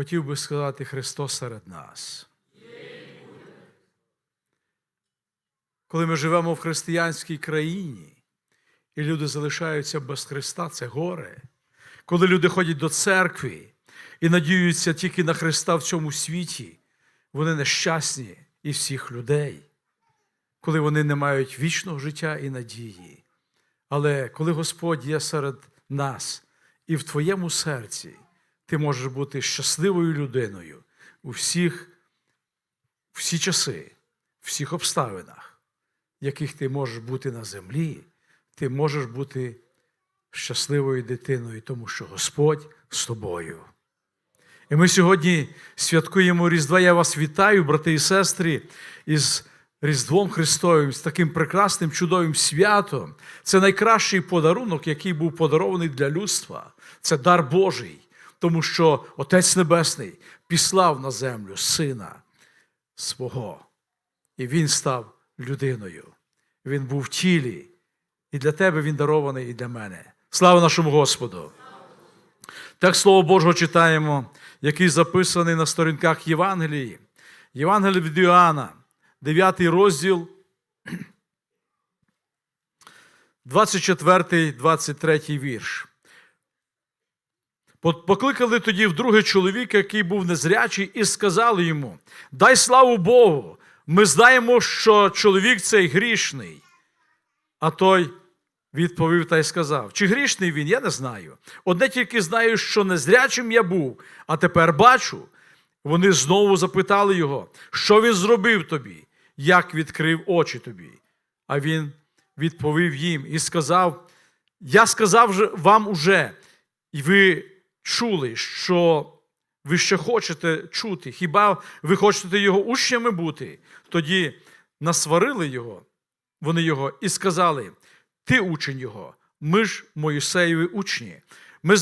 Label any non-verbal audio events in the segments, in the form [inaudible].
хотів би сказати Христос серед нас. Коли ми живемо в християнській країні, і люди залишаються без Христа, це горе. Коли люди ходять до церкви і надіються тільки на Христа в цьому світі, вони нещасні із всіх людей, коли вони не мають вічного життя і надії. Але коли Господь є серед нас і в твоєму серці, ти можеш бути щасливою людиною у всіх, всі часи, всіх обставинах, в яких ти можеш бути на землі, ти можеш бути щасливою дитиною, тому що Господь з тобою. І ми сьогодні святкуємо Різдва. Я вас вітаю, брати і сестри, із Різдвом Христовим, з таким прекрасним, чудовим святом. Це найкращий подарунок, який був подарований для людства. Це дар Божий, тому що Отець Небесний післав на землю Сина свого. І Він став людиною. Він був в тілі. І для тебе він дарований, і для мене. Слава нашому Господу! Так Слово Божого читаємо, який записаний на сторінках Євангелії. Євангелія від Іоанна, 9 розділ, [clears throat] 24, 23 вірш. Покликали тоді вдруге чоловіка, який був незрячий, і сказали йому: Дай славу Богу! Ми знаємо, що чоловік цей грішний. А той відповів та й сказав: Чи грішний він? Я не знаю. Одне тільки знаю, що незрячим я був, а тепер бачу. Вони знову запитали його, що він зробив тобі, як відкрив очі тобі. А він відповів їм і сказав: Я сказав вам уже, і ви чули, що ви ще хочете чути, хіба ви хочете його учнями бути? Тоді насварили його, вони його, і сказали: Ти учень його, ми ж Моїсеєві учні. Ми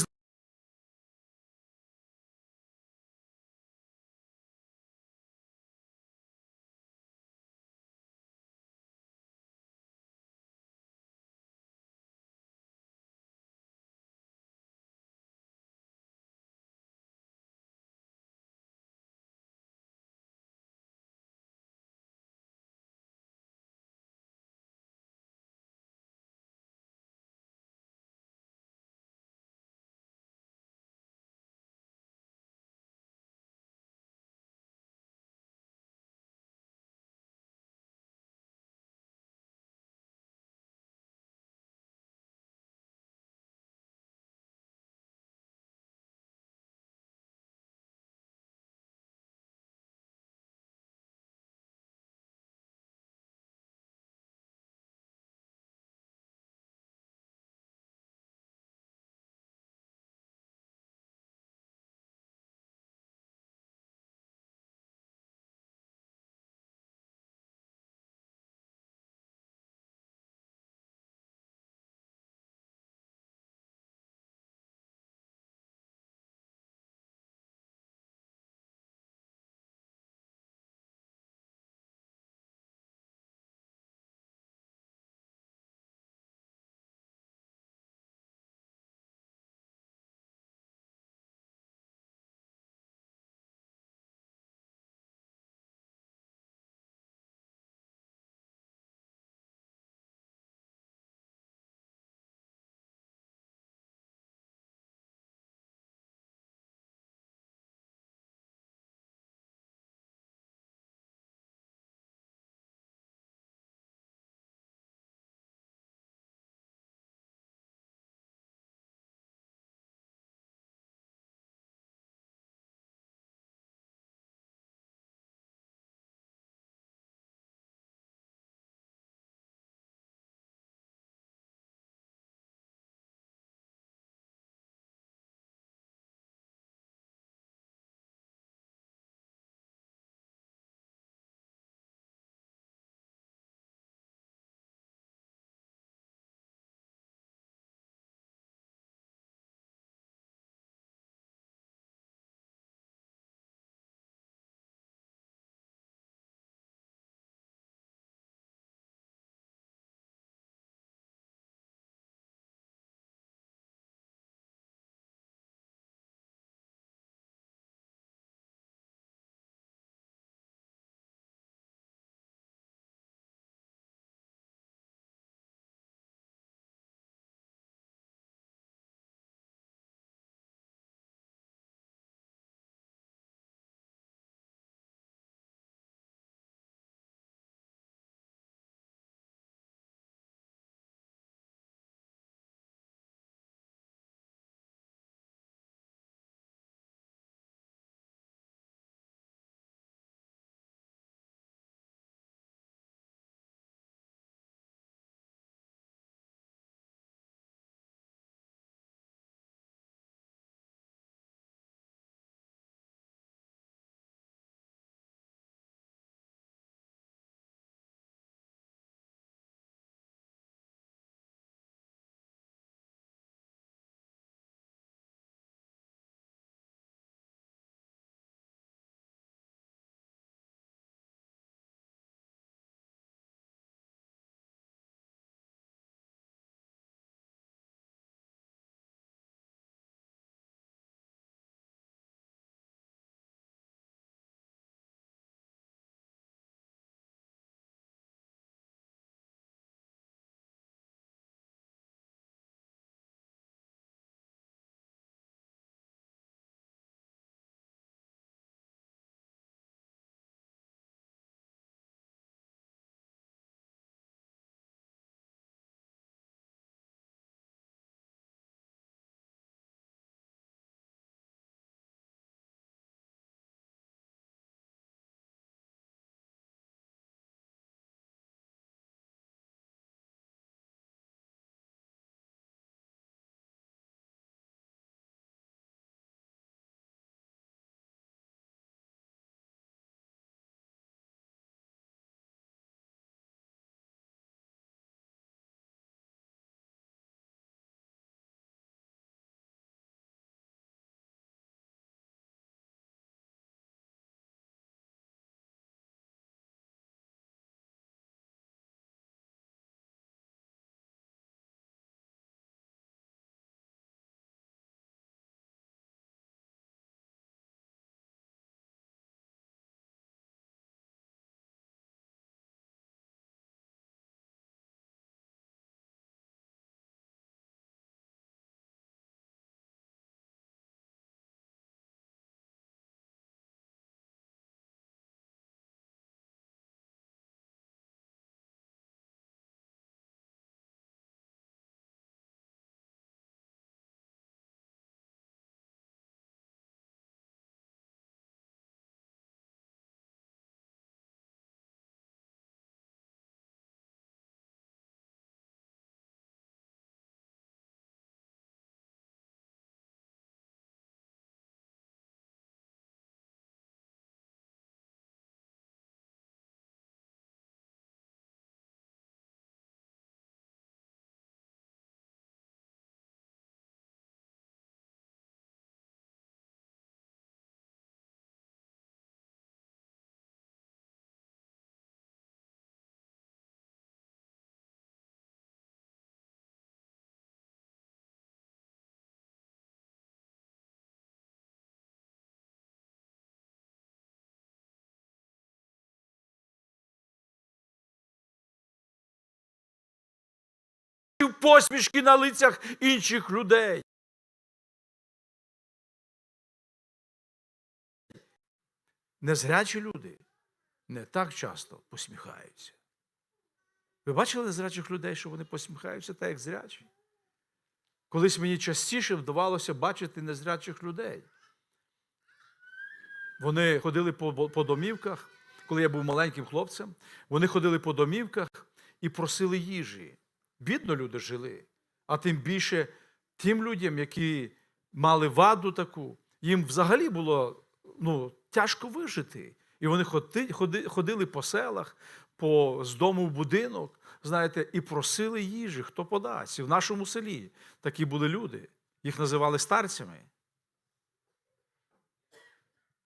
посмішки на лицях інших людей. Незрячі люди не так часто посміхаються. Ви бачили незрячих людей, що вони посміхаються так, як зрячі? Колись мені частіше вдавалося бачити незрячих людей. Вони ходили по, по домівках, коли я був маленьким хлопцем, вони ходили по домівках і просили їжі. Бідно люди жили, а тим більше тим людям, які мали ваду таку, їм взагалі було ну, тяжко вижити. І вони ходи- ходи- ходили по селах, по, з дому в будинок, знаєте, і просили їжі, хто подасть. І в нашому селі такі були люди. Їх називали старцями.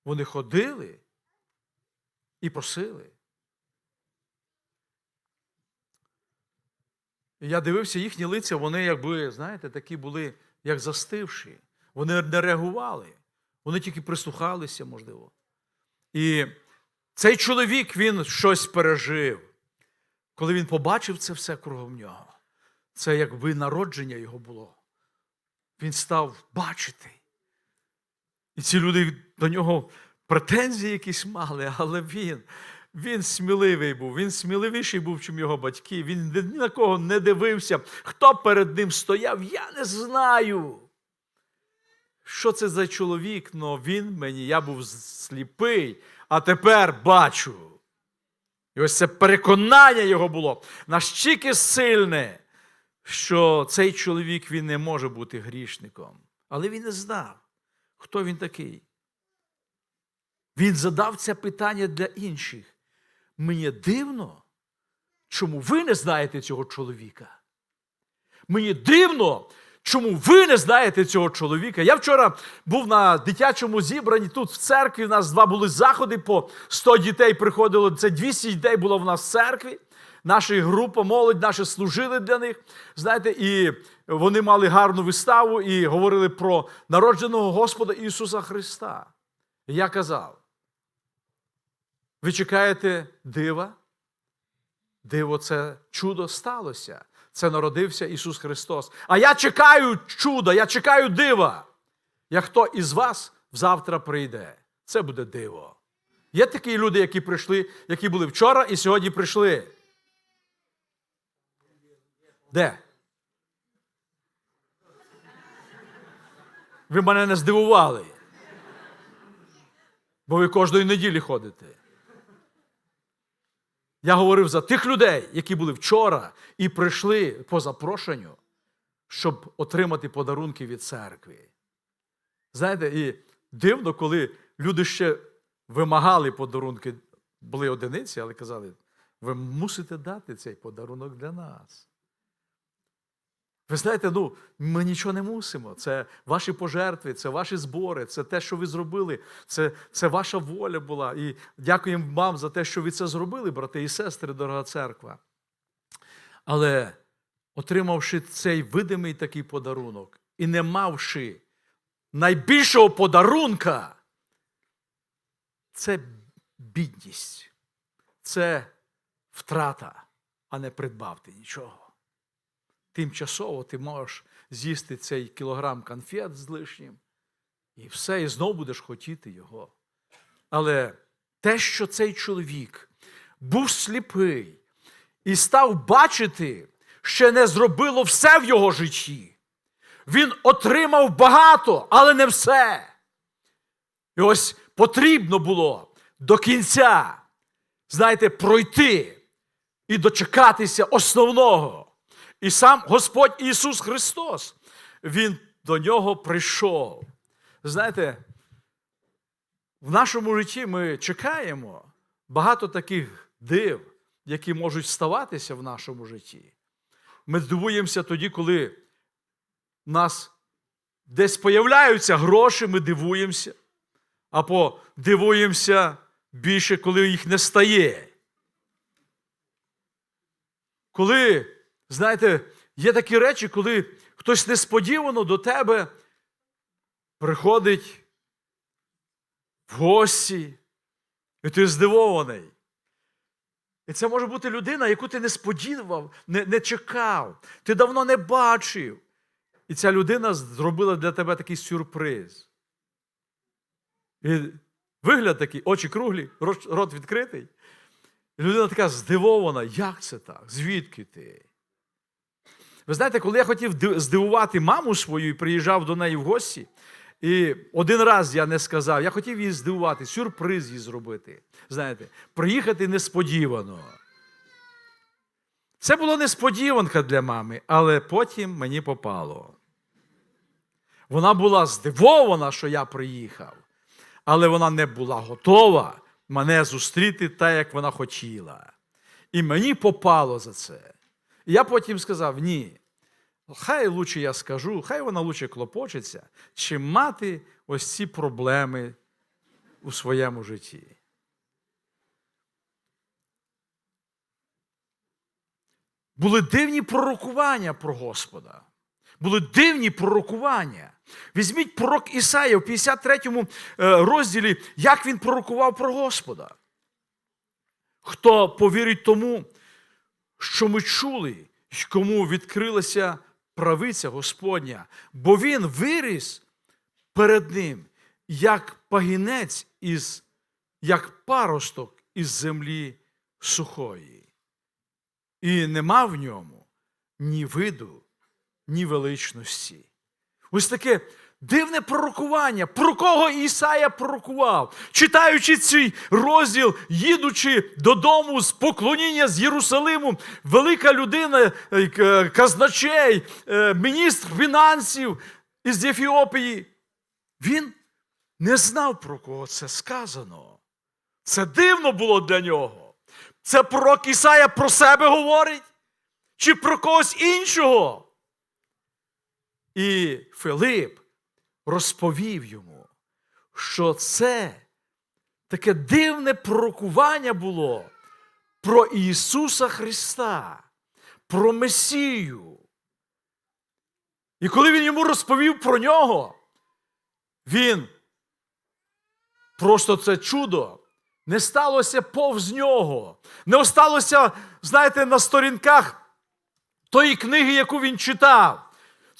Вони ходили і просили. Я дивився їхні лиця, вони, якби, знаєте, такі були, як застивші. Вони не реагували. Вони тільки прислухалися, можливо. І цей чоловік він щось пережив. Коли він побачив це все кругом нього, це якби народження його було. Він став бачити. І ці люди до нього претензії якісь мали, але він, він сміливий був, він сміливіший був, чим його батьки. Він ні на кого не дивився. Хто перед ним стояв, я не знаю. Що це за чоловік? Ну він мені, я був сліпий, а тепер бачу. І ось це переконання його було настільки сильне, що цей чоловік він не може бути грішником. Але він не знав, хто він такий. Він задав це питання для інших. Мені дивно, чому ви не знаєте цього чоловіка. Мені дивно, чому ви не знаєте цього чоловіка. Я вчора був на дитячому зібранні тут в церкві. У нас два були заходи, по 100 дітей приходило. Це 200 дітей було в нас в церкві. Наша група, молодь, наші служили для них. Знаєте, і вони мали гарну виставу і говорили про народженого Господа Ісуса Христа. І я казав: ви чекаєте дива? Диво, це чудо сталося. Це народився Ісус Христос. А я чекаю чуда, я чекаю дива. Як хто із вас завтра прийде, це буде диво. Є такі люди, які прийшли, які були вчора і сьогодні прийшли. Де? Ви мене не здивували. Бо ви кожної неділі ходите. Я говорив за тих людей, які були вчора і прийшли по запрошенню, щоб отримати подарунки від церкви. Знаєте, і дивно, коли люди ще вимагали подарунки, були одиниці, але казали, ви мусите дати цей подарунок для нас. Ви знаєте, ну, ми нічого не мусимо. Це ваші пожертви, це ваші збори, це те, що ви зробили, це, це ваша воля була. І дякуємо вам за те, що ви це зробили, брати і сестри, дорога церква. Але отримавши цей видимий такий подарунок і не мавши найбільшого подарунка, це бідність, це втрата, а не придбавти нічого тимчасово ти можеш з'їсти цей кілограм конфет з лишнім, і все, і знов будеш хотіти його. Але те, що цей чоловік був сліпий і став бачити, ще не зробило все в його житті. Він отримав багато, але не все. І ось потрібно було до кінця, знаєте, пройти і дочекатися основного. І сам Господь Ісус Христос, Він до нього прийшов. Знаєте, в нашому житті ми чекаємо багато таких див, які можуть ставатися в нашому житті. Ми здивуємося тоді, коли в нас десь появляються гроші, ми дивуємося, або дивуємося більше, коли їх не стає. Коли Знаєте, є такі речі, коли хтось несподівано до тебе приходить в гості, і ти здивований. І це може бути людина, яку ти не сподівав, не, не чекав, ти давно не бачив. І ця людина зробила для тебе такий сюрприз. І вигляд такий, очі круглі, рот, відкритий. І людина така здивована, як це так? Звідки ти? Ви знаєте, коли я хотів здивувати маму свою і приїжджав до неї в гості, і один раз я не сказав, я хотів її здивувати, сюрприз їй зробити. Знаєте, приїхати несподівано. Це було несподіванка для мами, але потім мені попало. Вона була здивована, що я приїхав, але вона не була готова мене зустріти так, як вона хотіла. І мені попало за це. Я потім сказав: ні, хай лучше я скажу, хай вона лучше клопочеться, чим мати ось ці проблеми у своєму житті. Були дивні пророкування про Господа. Були дивні пророкування. Візьміть пророк Ісая в 53 е, розділі, як він пророкував про Господа. Хто повірить тому, що ми чули, кому відкрилася правиця Господня, бо він виріс перед ним, як пагінець із, як паросток із землі сухої. І нема в ньому ні виду, ні величності. Ось таке дивне пророкування. Про кого Ісая пророкував, читаючи цей розділ, їдучи додому з поклоніння з Єрусалиму, велика людина, е, казначей, е, міністр фінансів із Ефіопії. Він не знав, про кого це сказано. Це дивно було для нього. Це пророк Ісая про себе говорить? Чи про когось іншого? І Филип розповів йому, що це таке дивне пророкування було про Ісуса Христа, про Месію. І коли він йому розповів про нього, він просто це чудо не сталося повз нього, не осталося, знаєте, на сторінках тої книги, яку він читав.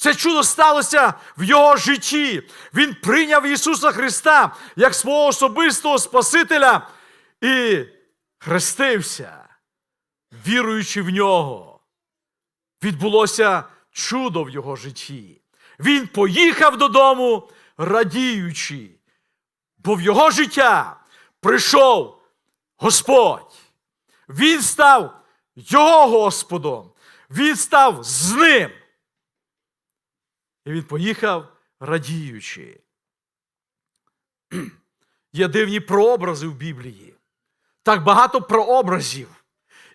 Це чудо сталося в його житті. Він прийняв Ісуса Христа як свого особистого Спасителя і хрестився, віруючи в нього. Відбулося чудо в його житті. Він поїхав додому, радіючи, бо в його життя прийшов Господь. Він став його Господом. Він став з ним. І він поїхав радіючи. [clears throat] Є дивні прообрази в Біблії. Так багато прообразів.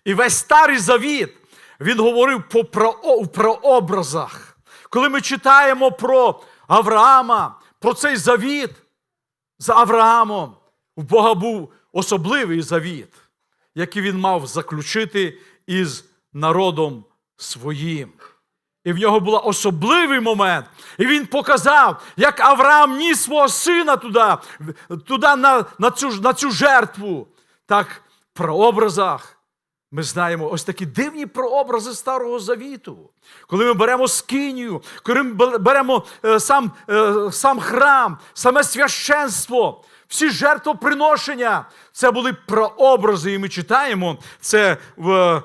І весь старий завіт він говорив по про- прообразах. Коли ми читаємо про Авраама, про цей завіт з Авраамом, у Бога був особливий завіт, який він мав заключити із народом своїм. І в нього був особливий момент. І він показав, як Авраам ніс свого сина туди, туди на, на, цю, на цю жертву. Так, в прообразах ми знаємо ось такі дивні прообрази Старого Завіту. Коли ми беремо скинію, коли ми беремо е, сам, е, сам храм, саме священство, всі жертвоприношення, це були прообрази. І ми читаємо це в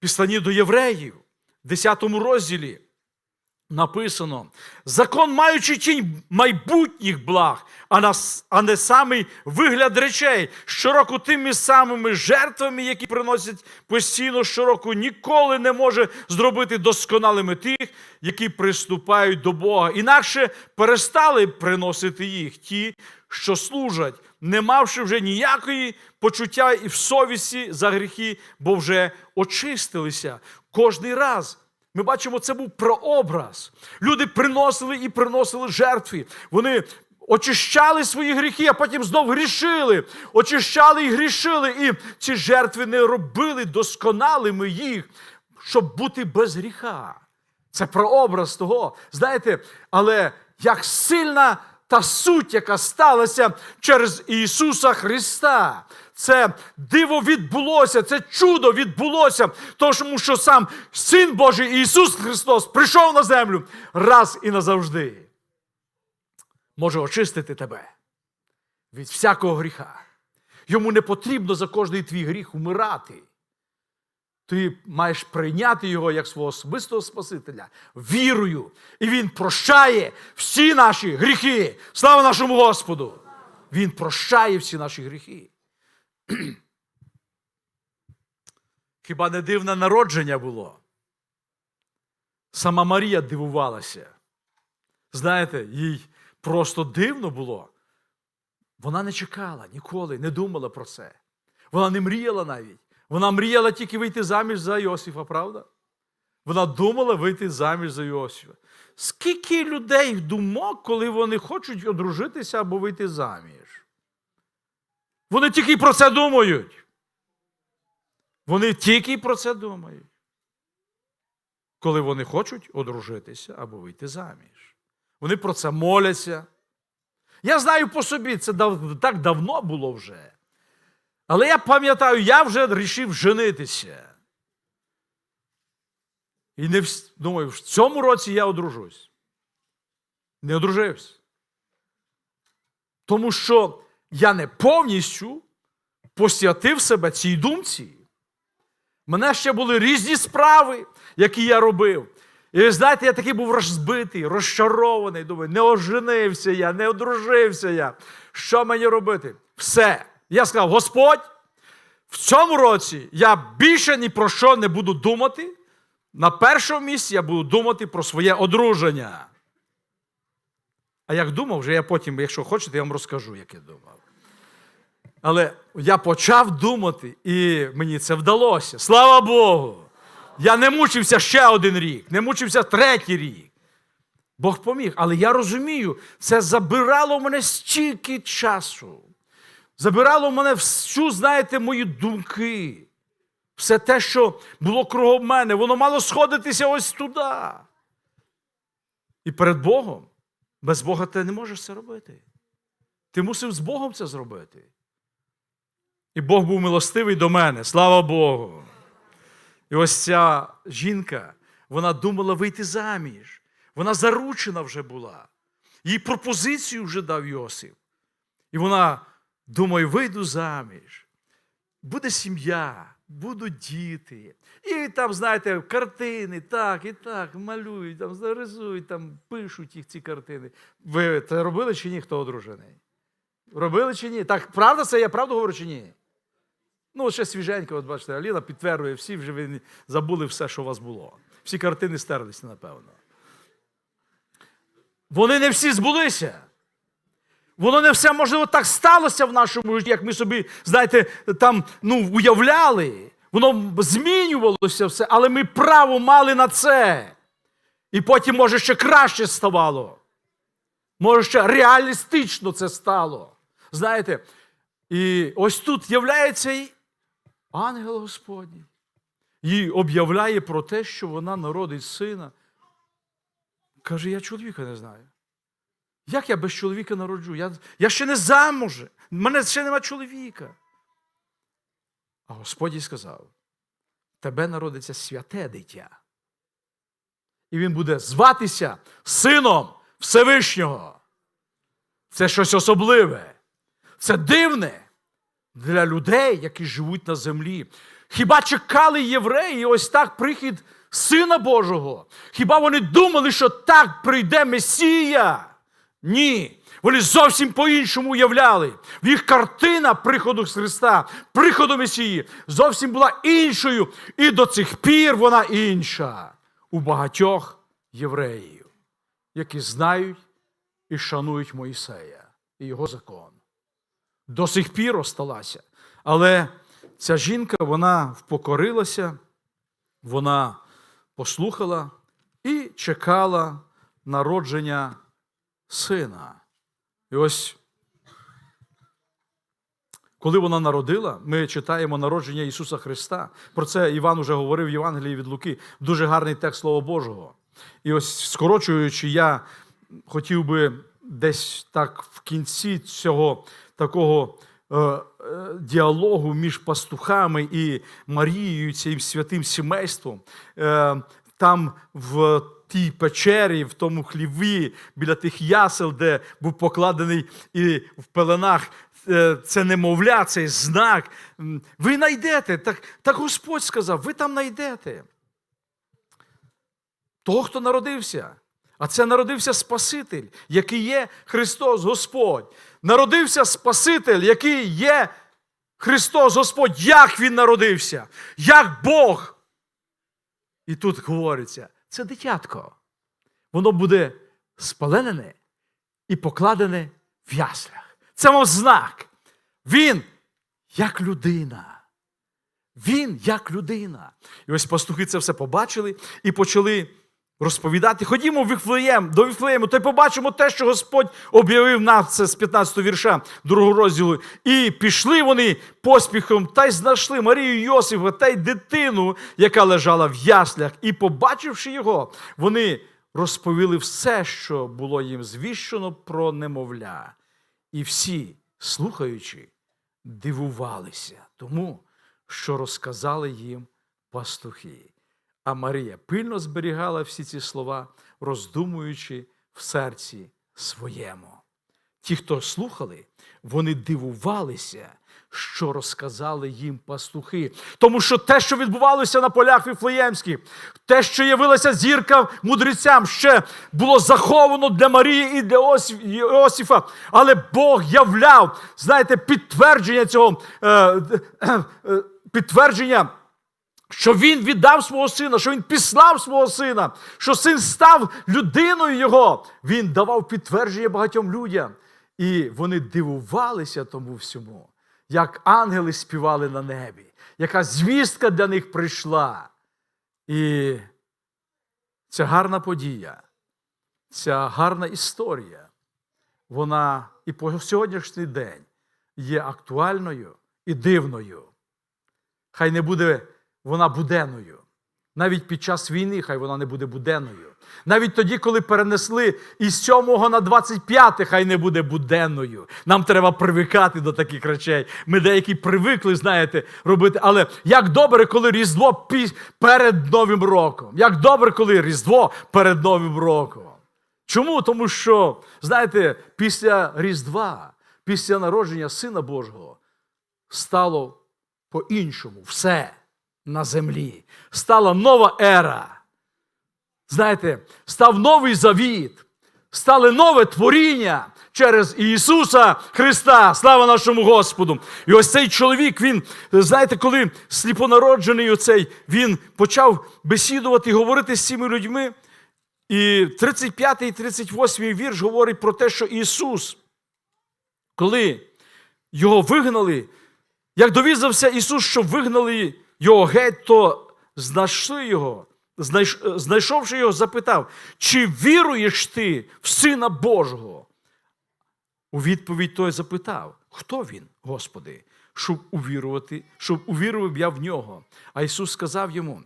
післанні до євреїв, 10 розділі. Написано, закон, маючи тінь майбутніх благ, а, нас, а не самий вигляд речей, щороку тими самими жертвами, які приносять постійно щороку, ніколи не може зробити досконалими тих, які приступають до Бога. Інакше перестали приносити їх ті, що служать, не мавши вже ніякої почуття і в совісті за гріхи, бо вже очистилися кожний раз. Ми бачимо, це був прообраз. Люди приносили і приносили жертви. Вони очищали свої гріхи, а потім знов грішили. Очищали і грішили. І ці жертви не робили досконалими їх, щоб бути без гріха. Це прообраз того. Знаєте, але як сильна та суть, яка сталася через Ісуса Христа. Це диво відбулося, це чудо відбулося, тому що сам Син Божий Ісус Христос прийшов на землю раз і назавжди. Може очистити тебе від всякого гріха. Йому не потрібно за кожний твій гріх умирати. Ти маєш прийняти його як свого особистого Спасителя вірою. І Він прощає всі наші гріхи. Слава нашому Господу! Він прощає всі наші гріхи. [clears throat] Хіба не дивне народження було? Сама Марія дивувалася. Знаєте, їй просто дивно було. Вона не чекала ніколи, не думала про це. Вона не мріяла навіть. Вона мріяла тільки вийти заміж за Йосифа, правда? Вона думала вийти заміж за Йосифа. Скільки людей думок, коли вони хочуть одружитися або вийти заміж? Вони тільки про це думають. Вони тільки про це думають. Коли вони хочуть одружитися або вийти заміж. Вони про це моляться. Я знаю по собі, це дав, так давно було вже. Але я пам'ятаю, я вже вирішив женитися. І не в, думаю, в цьому році я одружусь. Не одружився. Тому що я не повністю посвятив себе цій думці. Мене ще були різні справи, які я робив. І ви знаєте, я такий був розбитий, розчарований. Думаю, не оженився я, не одружився я. Що мені робити? Все. Я сказав: Господь, в цьому році я більше ні про що не буду думати. На першому місці я буду думати про своє одруження. А як думав, вже я потім, якщо хочете, я вам розкажу, як я думав. Але я почав думати, і мені це вдалося. Слава Богу! Я не мучився ще один рік, не мучився третій рік. Бог поміг. Але я розумію, це забирало в мене стільки часу. Забирало в мене всю, знаєте, мої думки. Все те, що було кругом мене, воно мало сходитися ось туди. І перед Богом, без Бога ти не можеш це робити. Ти мусив з Богом це зробити. І Бог був милостивий до мене, слава Богу. І ось ця жінка, вона думала вийти заміж. Вона заручена вже була. Їй пропозицію вже дав Йосип. І вона думає, вийду заміж. Буде сім'я, будуть діти. І там, знаєте, картини, так і так, малюють, там, зарисують, там, пишуть їх ці картини. Ви це робили чи ні, хто одружений? Робили чи ні? Так, правда це я правду говорю чи ні? Ну, от ще свіженько, от бачите, Аліна підтверджує, всі вже ви забули все, що у вас було. Всі картини стерлися, напевно. Вони не всі збулися. Воно не все, можливо, так сталося в нашому житті, як ми собі, знаєте, там ну, уявляли. Воно змінювалося все, але ми право мали на це. І потім, може, ще краще ставало. Може, ще реалістично це стало. Знаєте, і ось тут являється і ангел Господній. Їй об'являє про те, що вона народить сина. Каже, я чоловіка не знаю. Як я без чоловіка народжу? Я, я ще не замуже, в мене ще нема чоловіка. А Господь сказав: тебе народиться святе дитя. І він буде зватися Сином Всевишнього. Це щось особливе. Це дивне для людей, які живуть на землі. Хіба чекали євреї ось так прихід Сина Божого? Хіба вони думали, що так прийде Месія? Ні. Вони зовсім по-іншому уявляли. В їх картина приходу Христа, приходу Месії зовсім була іншою. І до цих пір вона інша у багатьох євреїв, які знають і шанують Моїсея і його закон. До сих пір осталася. Але ця жінка, вона впокорилася, вона послухала і чекала народження сина. І ось, коли вона народила, ми читаємо народження Ісуса Христа. Про це Іван уже говорив в Євангелії від Луки. Дуже гарний текст Слова Божого. І ось, скорочуючи, я хотів би десь так в кінці цього такого е, е, діалогу між пастухами і Марією, цим святим сімейством, е, там в тій печері, в тому хліві, біля тих ясел, де був покладений і в пеленах е, це немовля, цей знак. Ви знайдете, так, так Господь сказав, ви там знайдете. Того, хто народився. А це народився Спаситель, який є Христос Господь. Народився Спаситель, який є Христос Господь. Як Він народився? Як Бог? І тут говориться: це дитятко. Воно буде спалене і покладене в яслях. Це мов знак. Він як людина. Він як людина. І ось пастухи це все побачили і почали розповідати. Ходімо в Віфлеєм, до Віфлеєму, то й побачимо те, що Господь об'явив нам це з 15 вірша другого розділу. І пішли вони поспіхом та й знайшли Марію Йосифа та й дитину, яка лежала в яслях. І, побачивши його, вони розповіли все, що було їм звіщено про немовля. І всі, слухаючи, дивувалися тому, що розказали їм пастухи. А Марія пильно зберігала всі ці слова, роздумуючи в серці своєму. Ті, хто слухали, вони дивувалися, що розказали їм пастухи. Тому що те, що відбувалося на полях Віфлеємських, те, що явилася зірка мудрецям, ще було заховано для Марії і для Іосифа. Але Бог являв, знаєте, підтвердження цього, е, е, е, підтвердження що він віддав свого сина, що він післав свого сина, що син став людиною його. Він давав підтвердження багатьом людям. І вони дивувалися тому всьому, як ангели співали на небі, яка звістка для них прийшла. І ця гарна подія, ця гарна історія, вона і по сьогоднішній день є актуальною і дивною. Хай не буде вона буденною. Навіть під час війни хай вона не буде буденною. Навіть тоді, коли перенесли із 7 на 25, хай не буде буденною. Нам треба привикати до таких речей. Ми деякі привикли, знаєте, робити. Але як добре, коли Різдво перед Новим роком. Як добре, коли Різдво перед Новим роком. Чому? Тому що, знаєте, після Різдва, після народження Сина Божого стало по-іншому все на землі. Стала нова ера. Знаєте, став новий завіт, стали нове творіння через Ісуса Христа. Слава нашому Господу! І ось цей чоловік, він, знаєте, коли сліпонароджений оцей, він почав бесідувати і говорити з цими людьми. І 35 і 38 вірш говорить про те, що Ісус, коли його вигнали, як довізався Ісус, що вигнали його геть, то знайшли його, знайшовши його, запитав, чи віруєш ти в Сина Божого? У відповідь той запитав, хто він, Господи, щоб увірувати, щоб увірував я в нього. А Ісус сказав йому: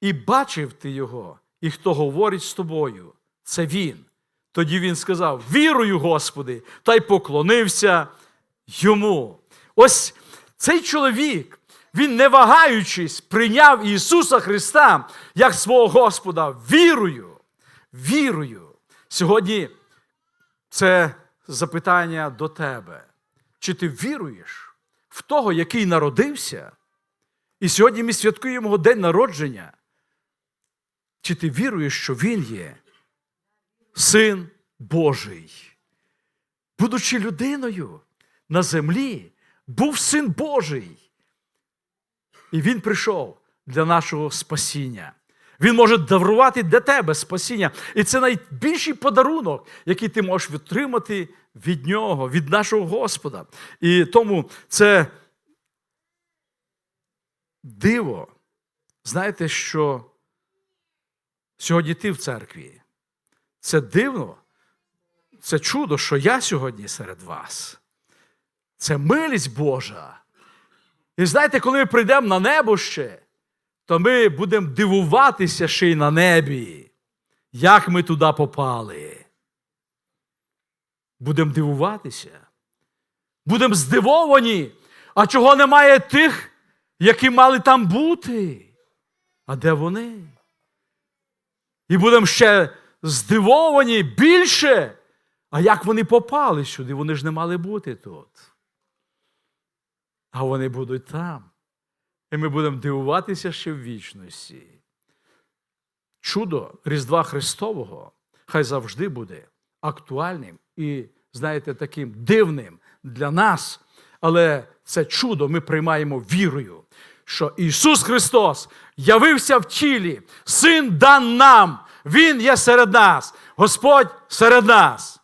І бачив ти його, і хто говорить з тобою, це він. Тоді він сказав: Вірую, Господи, та й поклонився йому. Ось цей чоловік, він, не вагаючись, прийняв Ісуса Христа як свого Господа вірою. Вірою. Сьогодні це запитання до тебе. Чи ти віруєш в того, який народився? І сьогодні ми святкуємо його день народження. Чи ти віруєш, що Він є Син Божий? Будучи людиною на землі, був Син Божий. І Він прийшов для нашого спасіння. Він може дарувати для тебе спасіння. І це найбільший подарунок, який ти можеш отримати від Нього, від нашого Господа. І тому це диво. Знаєте, що сьогодні ти в церкві. Це дивно, це чудо, що я сьогодні серед вас. Це милість Божа. І знаєте, коли ми прийдемо на небо ще, то ми будемо дивуватися ще й на небі, як ми туди попали. будемо дивуватися. Будемо здивовані. А чого немає тих, які мали там бути? А де вони? І будемо ще здивовані більше. А як вони попали сюди? Вони ж не мали бути тут. А вони будуть там. І ми будемо дивуватися ще в вічності. Чудо Різдва Христового хай завжди буде актуальним і, знаєте, таким дивним для нас. Але це чудо ми приймаємо вірою, що Ісус Христос явився в тілі, Син дан нам, Він є серед нас, Господь серед нас.